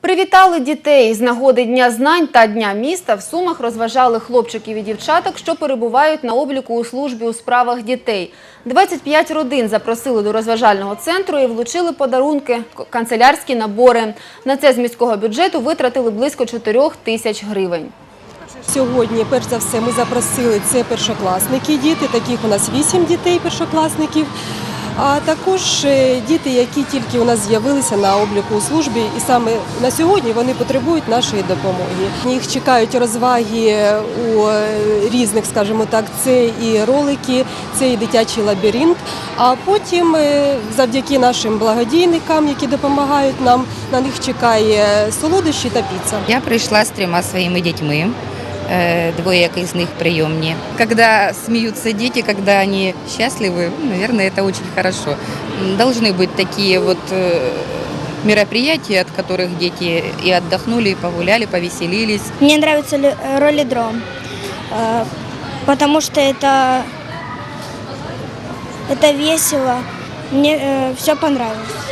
Привітали дітей з нагоди Дня знань та Дня міста. В Сумах розважали хлопчиків і дівчаток, що перебувають на обліку у службі у справах дітей. 25 родин запросили до розважального центру і влучили подарунки, канцелярські набори. На це з міського бюджету витратили близько 4 тисяч гривень. Сьогодні, перш за все, ми запросили це першокласники діти. Таких у нас вісім дітей першокласників. А також е, діти, які тільки у нас з'явилися на обліку у службі, і саме на сьогодні вони потребують нашої допомоги. Їх чекають розваги у е, різних, скажімо так, це і ролики, це і дитячий лабіринт. А потім, е, завдяки нашим благодійникам, які допомагають нам, на них чекає солодощі та піца. Я прийшла з трьома своїми дітьми. Э, Двое из них приемни. Когда смеются дети, когда они счастливы, ну, наверное, это очень хорошо. Должны быть такие вот э, мероприятия, от которых дети и отдохнули, и погуляли, повеселились. Мне нравится э, ролидром, э, потому что это, это весело. Мне все понравилось.